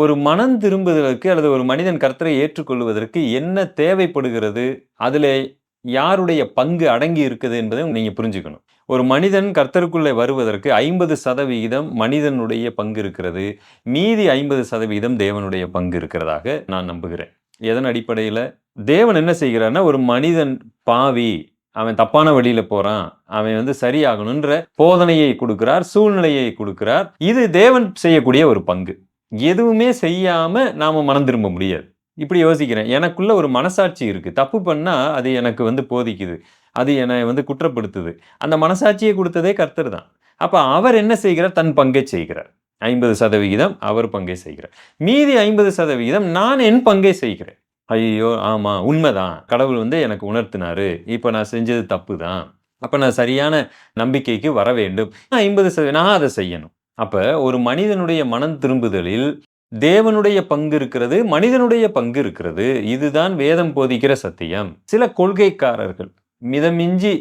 ஒரு மனம் திரும்புவதற்கு அல்லது ஒரு மனிதன் கர்த்தரை ஏற்றுக்கொள்வதற்கு என்ன தேவைப்படுகிறது? அதில் யாருடைய பங்கு அடங்கி இருக்குது என்பதை நீங்கள் புரிஞ்சுக்கணும். ஒரு மனிதன் கர்த்தருக்குள்ளே வருவதற்கு ஐம்பது சதவிகிதம் மனிதனுடைய பங்கு இருக்கிறது. மீதி ஐம்பது சதவிகிதம் தேவனுடைய பங்கு இருக்கிறதாக நான் நம்புகிறேன். எதன் அடிப்படையில்? தேவன் என்ன செய்கிறான்னா ஒரு மனிதன் பாவி அவன் தப்பான வழியில் போகிறான் அவன் வந்து சரியாகணுன்ற போதனையை கொடுக்கிறார் சூழ்நிலையை கொடுக்கிறார். இது தேவன் செய்யக்கூடிய ஒரு பங்கு. எதுவுமே செய்யாமல் நாம் மனம் திரும்ப முடியாது. இப்படி யோசிக்கிறேன். எனக்குள்ளே ஒரு மனசாட்சி இருக்குது தப்பு பண்ணால் அது எனக்கு வந்து போதிக்குது. அது என்னை வந்து குற்றப்படுத்துது. அந்த மனசாட்சியை கொடுத்ததே கர்த்தர் தான். அப்போ அவர் என்ன செய்கிறார்? தன் பங்கை செய்கிறார். ஐம்பது சதவிகிதம் அவர் பங்கை செய்கிறார். மீதி ஐம்பது சதவிகிதம் நான் என் பங்கை செய்கிறேன். ஐயோ ஆமாம் உண்மைதான். கடவுள் வந்து எனக்கு உணர்த்தினாரு. இப்போ நான் செஞ்சது தப்பு தான். அப்போ நான் சரியான நம்பிக்கைக்கு வர வேண்டும். ஐம்பது சதவீதம் நான் அதை செய்யணும். அப்போ ஒரு மனிதனுடைய மனம் திரும்புதலில் தேவனுடைய பங்கு இருக்கிறது மனிதனுடைய பங்கு இருக்கிறது. இதுதான் வேதம் போதிக்கிற சத்தியம். சில கொள்கைக்காரர்கள் மிதமிஞ்சி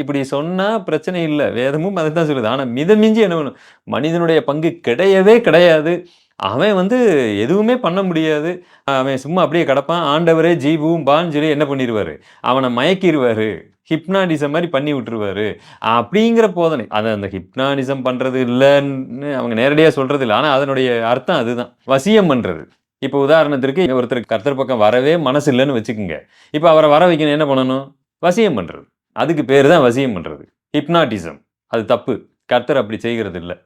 இப்படி சொன்னால் பிரச்சனை இல்லை வேதமும் அதை தான் சொல்லுது. ஆனால் மிதமிஞ்சி என்ன பண்ணும்? மனிதனுடைய பங்கு கிடையவே கிடையாது. அவன் வந்து எதுவுமே பண்ண முடியாது. அவன் சும்மா அப்படியே கிடப்பான். ஆண்டவரே ஜீவும் பான்னு சொல்லி என்ன பண்ணிடுவாரு அவனை மயக்கிடுவார் ஹிப்னாடிசம் மாதிரி பண்ணி விட்டுருவாரு. அப்படிங்கிற போதனை. அதை அந்த ஹிப்னாடிசம் பண்ணுறது இல்லைன்னு அவங்க நேரடியாக சொல்கிறது இல்லை. ஆனால் அதனுடைய அர்த்தம் அதுதான். வசியம் பண்ணுறது இப்போ உதாரணத்திற்கு ஒருத்தர் கர்த்தர் பக்கம் வரவே மனசு இல்லைன்னு வச்சுக்கோங்க. இப்போ அவரை வர வைக்கணும் என்ன பண்ணணும்? வசியம் பண்ணுறது அதுக்கு பேர் தான் வசியம் பண்ணுறது ஹிப்னாட்டிசம். அது தப்பு. கர்த்தர் அப்படி செய்கிறது இல்லை